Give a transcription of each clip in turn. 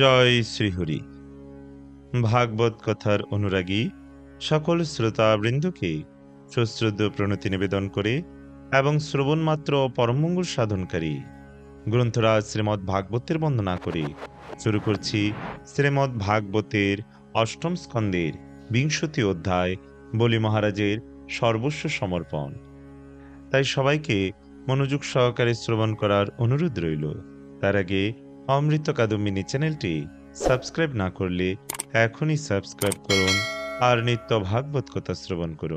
জয় শ্রীহরি। ভাগবত কথার অনুরাগী সকল শ্রোতাবৃন্দকে সশ্রদ্ধ প্রণতি নিবেদন করে এবং শ্রবণমাত্র পরমঙ্গল সাধনকারী গ্রন্থরাজ শ্রীমৎ ভাগবতের বন্দনা করে শুরু করছি শ্রীমৎ ভাগবতের অষ্টম স্কন্দের বিংশতি অধ্যায় বলি মহারাজের সর্বস্ব সমর্পণ। তাই সবাইকে মনোযোগ সহকারে শ্রবণ করার অনুরোধ রইল। তার আগে अमृत कदमिनी चैनल सबसक्राइब ना कर ले सबसक्राइब कर और नित्य भागवत कथा श्रवण कर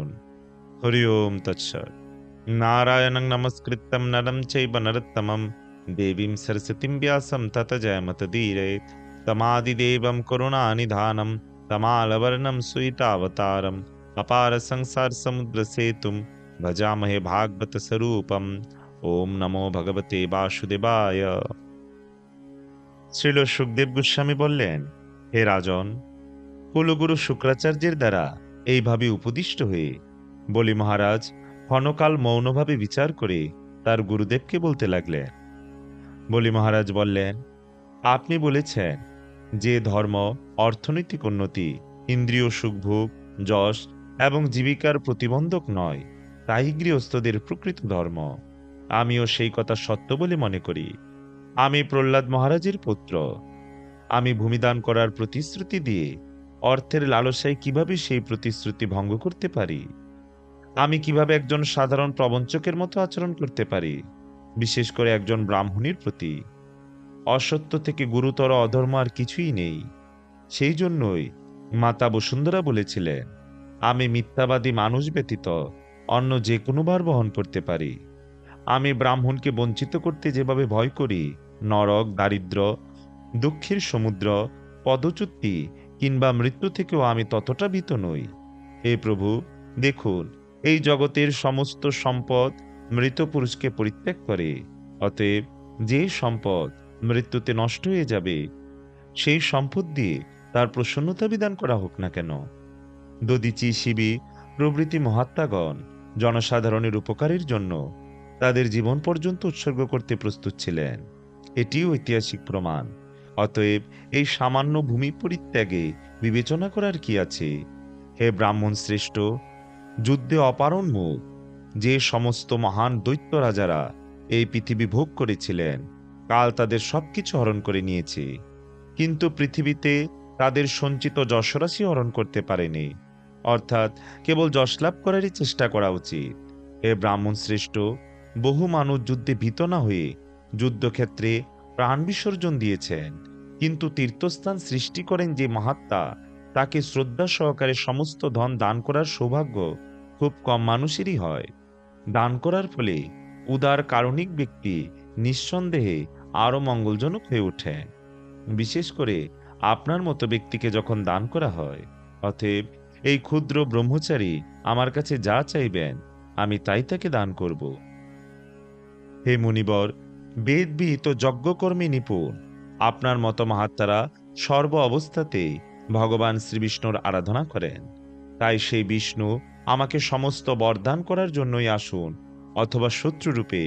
हरिओम तत्सर नारायण नमस्कृत नरम चरतम देवी सरस्वती व्यास तत जयमत धीरे तमादिदेव करुणा निधानम तमालवर्णम सुतावतारम अपार संसार समुद्र सेतु भजामहे भागवत स्वरूपम ओम नमो भगवते वासुदेवाय শ্রীল সুখদেব গোস্বামী বললেন, হে রাজন, কুলগুরু শুক্রাচার্যের দ্বারা এইভাবে উপদিষ্ট হয়ে বলি মহারাজ, ক্ষণকাল মৌনভাবে বিচার করে তার গুরুদেবকে বলতে লাগলেন। বলি মহারাজ বললেন, আপনি বলেছেন, যে ধর্ম, অর্থনৈতিক উন্নতি, ইন্দ্রিয় সুখভোগ, যশ এবং জীবিকার প্রতিবন্ধক নয়, তাই গৃহস্থদের প্রকৃত ধর্ম। আমিও সেই কথা সত্য বলে মনে করি। আমি প্রহ্লাদ মহারাজের পুত্র। আমি ভূমিদান করার প্রতিশ্রুতি দিয়ে অর্থের লালসায় কীভাবে সেই প্রতিশ্রুতি ভঙ্গ করতে পারি? আমি কীভাবে একজন সাধারণ প্রবঞ্চকের মতো আচরণ করতে পারি, বিশেষ করে একজন ব্রাহ্মণীর প্রতি? অসত্য থেকে গুরুতর অধর্ম আর কিছুই নেই। সেই জন্যই মাতা বসুন্ধরা বলেছিলেন, আমি মিথ্যাবাদী মানুষ ব্যতীত অন্য যে কোনো বার বহন করতে পারি। আমি ব্রাহ্মণকে বঞ্চিত করতে যেভাবে ভয় করি নরক, দারিদ্র, দুঃখের সমুদ্র, পদচ্যুতি কিংবা মৃত্যু থেকেও আমি ততটা ভীত নই। হে প্রভু, দেখুন, এই জগতের সমস্ত সম্পদ মৃত পুরুষকে পরিত্যাগ করে, অতএব যে সম্পদ মৃত্যুতে নষ্ট হয়ে যাবে, সেই সম্পদ দিয়ে তার প্রসন্নতা বিধান করা হোক না কেন। দদিচি, শিবি, প্রভৃতি মহাত্মাগণ জনসাধারণের উপকারের জন্য তাদের জীবন পর্যন্ত উৎসর্গ করতে প্রস্তুত ছিলেন। এটিও ঐতিহাসিক প্রমাণ। অতএব এই সামান্য ভূমি পরিত্যাগে বিবেচনা করার কি আছে? হে ব্রাহ্মণ শ্রেষ্ঠ, যুদ্ধে অপারণ মুখ যে সমস্ত মহান দৈত্য রাজারা এই পৃথিবী ভোগ করেছিলেন, কাল তাদের সবকিছু হরণ করে নিয়েছে। কিন্তু পৃথিবীতে তাদের সঞ্চিত যশরাশি হরণ করতে পারেনি। অর্থাৎ কেবল যশলাভ করারই চেষ্টা করা উচিত। হে ব্রাহ্মণ শ্রেষ্ঠ, বহু মানুষ যুদ্ধে ভীত না হয়ে যুদ্ধক্ষেত্রে প্রাণ বিসর্জন দিয়েছেন। কিন্তু তীর্থস্থান সৃষ্টি করেন যে মহাত্মা, তাকে শ্রদ্ধা সহকারে সমস্ত ধন দান করার সৌভাগ্য খুব কম মানুষেরই হয়। দান করার ফলে উদার কারণিক ব্যক্তি নিঃসন্দেহে আরও মঙ্গলজনক হয়ে ওঠে। বিশেষ করে আপনার মতো ব্যক্তিকে যখন দান করা হয়, অতএব এই ক্ষুদ্র ব্রহ্মচারী আমার কাছে যা চাইবেন, আমি তাই তাকে দান করব। হে মুনিবর বেদবিহিত যজ্ঞকর্মে নিপুণ। আপনার মতো মহাত্মারা সর্ব অবস্থাতেই ভগবান শ্রীবিষ্ণুর আরাধনা করেন। তাই সেই বিষ্ণু আমাকে সমস্ত বরদান করার জন্যই আসুন, অথবা শত্রুরূপে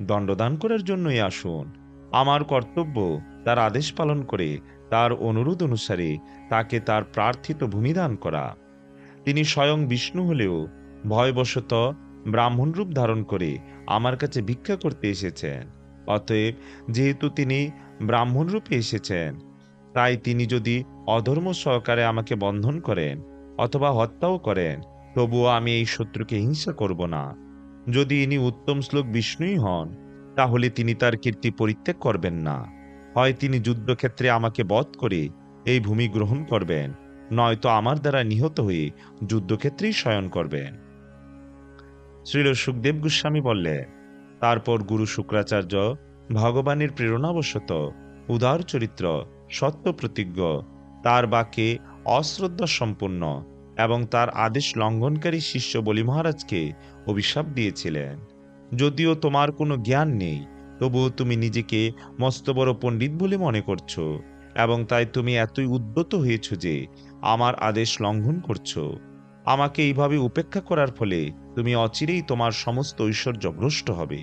দণ্ডদান করার জন্যই আসুন। আমার কর্তব্য তার আদেশ পালন করে, তার অনুরোধ অনুসারে তাকে তার প্রার্থিত ভূমিদান করা। তিনি স্বয়ং বিষ্ণু হলেও ভয়বশত ব্রাহ্মণ রূপ ধারণ করে আমার কাছে ভিক্ষা করতে এসেছেন। অতএব যেহেতু তিনি ব্রাহ্মণ রূপে এসেছেন, তাই তিনি যদি অধর্ম সহকারে আমাকে বন্ধন করেন অথবা হত্যাও করেন, তবুও আমি এই শত্রুকে হিংসা করব না। যদি ইনি উত্তম শ্লোক বিষ্ণুই হন, তাহলে তিনি তার কীর্তি পরিত্যাগ করবেন না। হয় তিনি যুদ্ধক্ষেত্রে আমাকে বধ করে এই ভূমি গ্রহণ করবেন, নয়তো আমার দ্বারা নিহত হয়ে যুদ্ধক্ষেত্রেই শয়ন করবেন। শ্রীল সুখদেব গোস্বামী বললেন তারপর গুরু শুক্রাচার্য ভগবানের প্রেরণাবশত উদার চরিত্র, সত্য প্রতিজ্ঞ, তার বাক্যে অশ্রদ্ধা সম্পূর্ণ এবং তার আদেশ লঙ্ঘনকারী শিষ্য বলি মহারাজকে অভিশাপ দিয়েছিলেন। যদিও তোমার কোনো জ্ঞান নেই, তবুও তুমি নিজেকে মস্ত বড় পণ্ডিত বলে মনে করছ এবং তাই তুমি এতই উদ্যত হয়েছ যে আমার আদেশ লঙ্ঘন করছ। আমাকে এইভাবে উপেক্ষা করার ফলে তুমি অচিরেই তোমার সমস্ত ঐশ্বর্য ভ্রষ্ট হবে।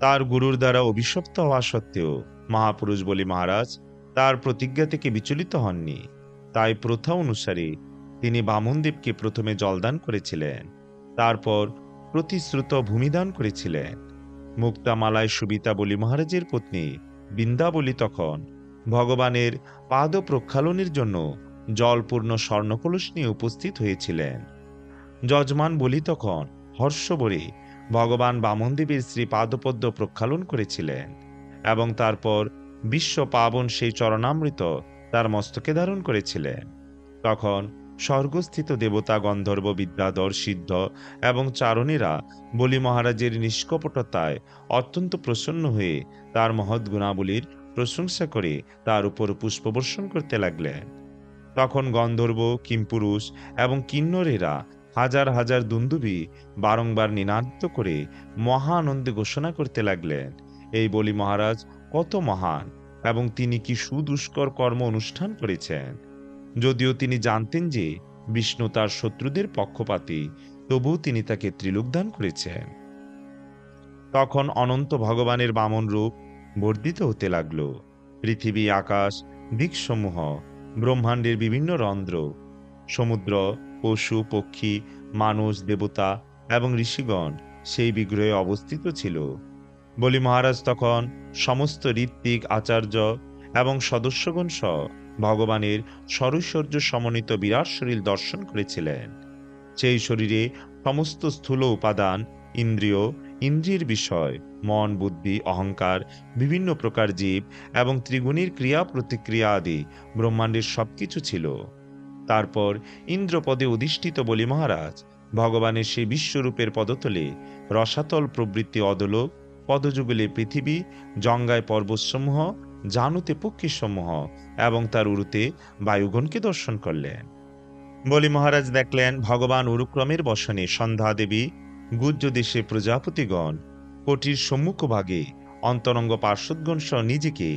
তার গুরুর দ্বারা অভিশপ্ত হওয়া সত্ত্বেও, মহাপুরুষ বলি মহারাজ, তার প্রতিজ্ঞা থেকে বিচলিত হননি। তাই প্রথা অনুসারে তিনি বামনদেবকে প্রথমে জলদান করেছিলেন, তারপর প্রতিশ্রুত ভূমিদান করেছিলেন। মুক্তামালায় সুবিতা বলি মহারাজের পত্নী বৃন্দাবলী তখন ভগবানের পাদ প্রক্ষালনের জন্য জলপূর্ণ স্বর্ণকলস নিয়ে উপস্থিত হয়েছিলেন। যজমান বলি তখন হর্ষবরে ভগবান বামনদেবের শ্রী পাদপদ্ম প্রক্ষালন করেছিলেন এবং তারপর বিশ্ব পাবন সেই চরণামৃত তার মস্তকে ধারণ করেছিলেন। তখন স্বর্গস্থিত দেবতা গন্ধর্ব বিদ্যাধর সিদ্ধ এবং চারণীরা বলি মহারাজের নিষ্কপটতায় অত্যন্ত প্রসন্ন হয়ে তার মহৎ গুণাবলীর প্রশংসা করে তার উপর পুষ্পবর্ষণ করতে লাগলেন। তখন গন্ধর্ব, কিমপুরুষ এবং কিন্নরেরা হাজার হাজার দুন্দুবি বারংবার নিনাদ্য করে মহা আনন্দে ঘোষণা করতে লাগলেন, এই বলি মহারাজ, কত মহান, এবং তিনি কি সুদুষ্কর কর্ম অনুষ্ঠান করেছেন? যদিও তিনি জানতেন যে বিষ্ণু তার শত্রুদের পক্ষপাতী, তবুও তিনি তাকে ত্রিলোক দান করেছেন। তখন অনন্ত ভগবানের বামন রূপ বর্ধিত হতে লাগল। পৃথিবী, আকাশ, দিকসমূহ, ব্রহ্মাণ্ডের বিভিন্ন রন্ধ্র, সমুদ্র পশু, পক্ষী, মানুষ, দেবতা এবং ঋষিগণ সেই বিগ্রহে অবস্থিত ছিল। বলি মহারাজ তখন সমস্ত ঋত্বিক আচার্য এবং সদস্যগণ সহ ভগবানের সরৈশ্বর্য সমন্বিত বিরাট শরীর দর্শন করেছিলেন। সেই শরীরে সমস্ত স্থূল উপাদান, ইন্দ্রিয় ইন্দ্রিয়ের বিষয়, মন, বুদ্ধি, অহংকার, বিভিন্ন প্রকার জীব এবং ত্রিগুণীর ক্রিয়া প্রতিক্রিয়া আদি ব্রহ্মাণ্ডের সবকিছু ছিল। তারপর ইন্দ্রপদে অধিষ্ঠিত বলি মহারাজ, ভগবানের সেই বিশ্বরূপের পদতলে রসাতল প্রবৃত্তি অদলোক পদযুগলে পৃথিবী, জঙ্গায় পর্বতসমূহ, জানুতে পক্ষীসমূহ এবং তার উরুতে বায়ুগণকে দর্শন করলেন। বলি মহারাজ দেখলেন ভগবান উরুক্রমের বসনে সন্ধ্যা দেবী, গুজ্জ দেশে প্রজাপতিগণ, কোটির সম্মুখভাগে অন্তরঙ্গ পার্শ্বদগণ সহ নিজেকে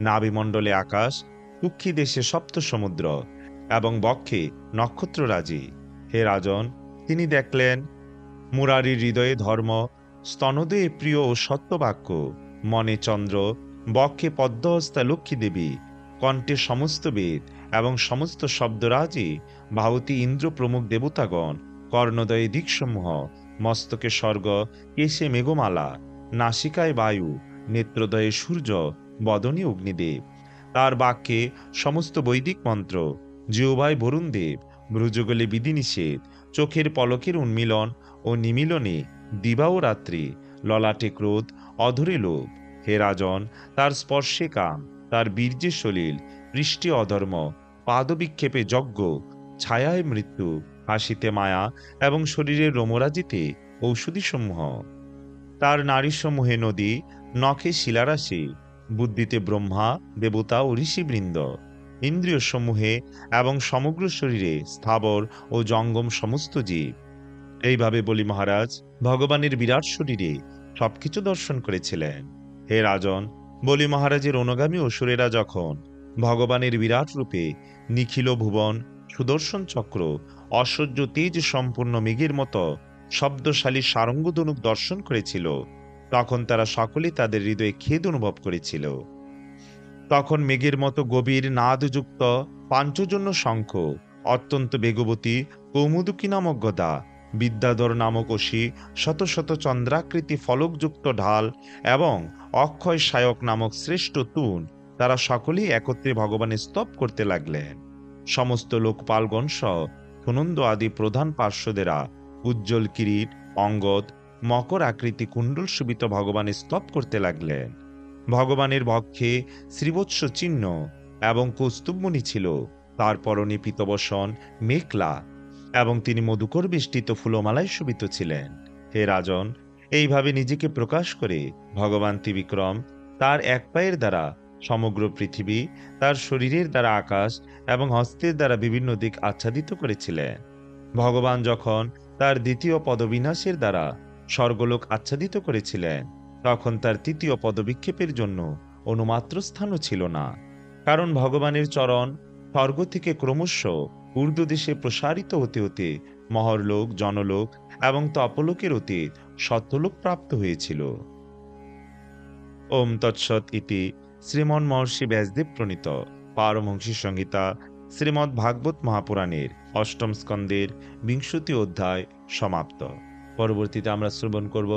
নাভিমণ্ডলে আকাশ, কুক্ষি দেশে সপ্ত সমুদ্র এবং বক্ষে নক্ষত্ররাজি হে রাজন, তিনি দেখলেন মুরারির হৃদয়ে ধর্ম স্তনদয়ে প্রিয় ও সত্যবাক্য মনে চন্দ্র, বক্ষে পদ্মহস্তা লক্ষ্মী দেবী, কণ্ঠে সমস্ত বেদ এবং সমস্ত শব্দরাজি ভাবতী ইন্দ্র প্রমুখ দেবতাগণ, কর্ণদয়ে দিকসমূহ, মস্তকে স্বর্গ, কেশে মেঘমালা, নাসিকায় বায়ু, নেত্রদয়ে সূর্য, বদনী অগ্নিদেব। তার বাক্যে সমস্ত বৈদিক মন্ত্র জিওভাই বরুণদেব ভ্রুযুগলে বিধিনিষেধ, চোখের পলকের উন্মিলন ও নিমিলনে দিবা ও রাত্রি, ললাটে ক্রোধ, অধরে লোভ। হে রাজন, তার স্পর্শে কাম, তার বীর্যে সলিল, বৃষ্টি অধর্ম, পাদবিক্ষেপে যজ্ঞ, ছায়ায় মৃত্যু, হাসিতে মায়া এবং শরীরের রোমরাজিতে ঔষধিসমূহ। তার নারীসমূহে নদী, নখে শিলারাশি, বুদ্ধিতে ব্রহ্মা, দেবতা ও ঋষিবৃন্দ। ইন্দ্রিয় সমূহে এবং সমগ্র শরীরে স্থাবর ও জঙ্গম সমস্ত জীব। এইভাবে বলি মহারাজ, ভগবানের বিরাট শরীরে সবকিছু দর্শন করেছিলেন। হে রাজন, বলি মহারাজের অনুগামী অসুরেরা যখন ভগবানের বিরাট রূপে নিখিল ভুবন, সুদর্শন চক্র, অসহ্য তেজ সম্পূর্ণ মেঘের মতো শব্দশালী সারঙ্গধনুক দর্শন করেছিল, তখন তারা সকলে তাদের হৃদয়ে খেদ অনুভব করেছিল। তখন মেঘের মতো গভীর নাদযুক্ত পাঞ্চজন্য শঙ্খ, অত্যন্ত বেগবতী কৌমুদুকী নামক গদা, বিদ্যাধর নামক অসি, শত শত চন্দ্রাকৃতি ফলকযুক্ত ঢাল এবং অক্ষয় সায়ক নামক শ্রেষ্ঠ তুন তারা সকলেই একত্রে ভগবানের স্তব করতে লাগলেন। সমস্ত লোকপালগণ সহ সুনন্দ আদি প্রধান পার্শ্বদেরা উজ্জ্বল কিরিট, অঙ্গদ, মকর আকৃতি কুণ্ডল সুবিত ভগবানের স্তব করতে লাগলেন। ভগবানের বক্ষে শ্রীবৎস চিহ্ন এবং কৌস্তুভমণি ছিল। তার পরনে পিতবসন মেঘলা এবং তিনি মধুকর বেষ্টিত ফুলমালায় শোভিত ছিলেন। হে রাজন, এইভাবে নিজেকে প্রকাশ করে ভগবান ত্রিবিক্রম তার এক পায়ের দ্বারা সমগ্র পৃথিবী, তার শরীরের দ্বারা আকাশ এবং হস্তের দ্বারা বিভিন্ন দিক আচ্ছাদিত করেছিলেন। ভগবান যখন তার দ্বিতীয় পদবিনাশের দ্বারা স্বর্গলোক আচ্ছাদিত করেছিলেন তখন তার তৃতীয় পদবিক্ষেপের জন্য অনুমাত্র স্থানও ছিল না। কারণ ভগবানের চরণ স্বর্গ থেকে ক্রমশ ঊর্ধ্বদেশে প্রসারিত হতে হতে মহরলোক, জনলোক এবং তপলোকের অতীত সত্যলোক প্রাপ্ত হয়েছিল। ওম তৎসৎ ইতি শ্রীমন মহর্ষি ব্যাসদেব প্রণীত। পারমহংসী সংহিতা শ্রীমদ্ ভাগবত মহাপুরাণের অষ্টম স্কন্দের বিংশতি অধ্যায় সমাপ্ত। পরবর্তীতে আমরা শ্রবণ করব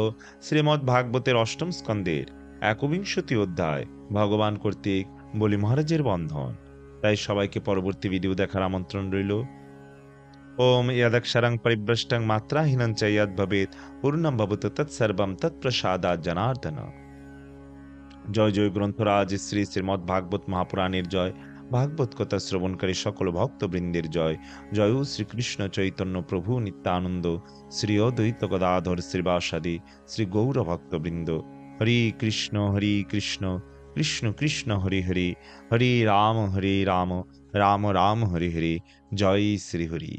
শ্রীমদ্ ভাগবতের অষ্টম স্কন্দের একবিংশতি অধ্যায়, ভগবান কর্তৃক বলি মহারাজের বন্ধন। তাই সবাইকে পরবর্তী ভিডিও দেখার আমন্ত্রণ রইল। ওম ইয়াদক্ষরাং পরিভ্রষ্টং মাত্রাহীনং চ ইয়াদ ভবেত পূর্ণম ভবত তৎসর্বম তৎপ্রসাদাৎ জনার্দন। জয় জয় গ্রন্থরাজ শ্রী শ্রীমদ্ ভাগবত মহাপুরাণের জয়। ভাগবত কথা শ্রবণকারী সকল ভক্তবৃন্দের জয়। জয় শ্রীকৃষ্ণ চৈতন্য প্রভু নিত্যানন্দ, শ্রী অদ্বৈত গদাধর শ্রীবাসাদি, শ্রী গৌর ভক্তবৃন্দ। হরি কৃষ্ণ হরি কৃষ্ণ কৃষ্ণ কৃষ্ণ, হরি হরি হরি রাম হরি রাম রাম রাম, হরি হরি, জয় শ্রী হরি।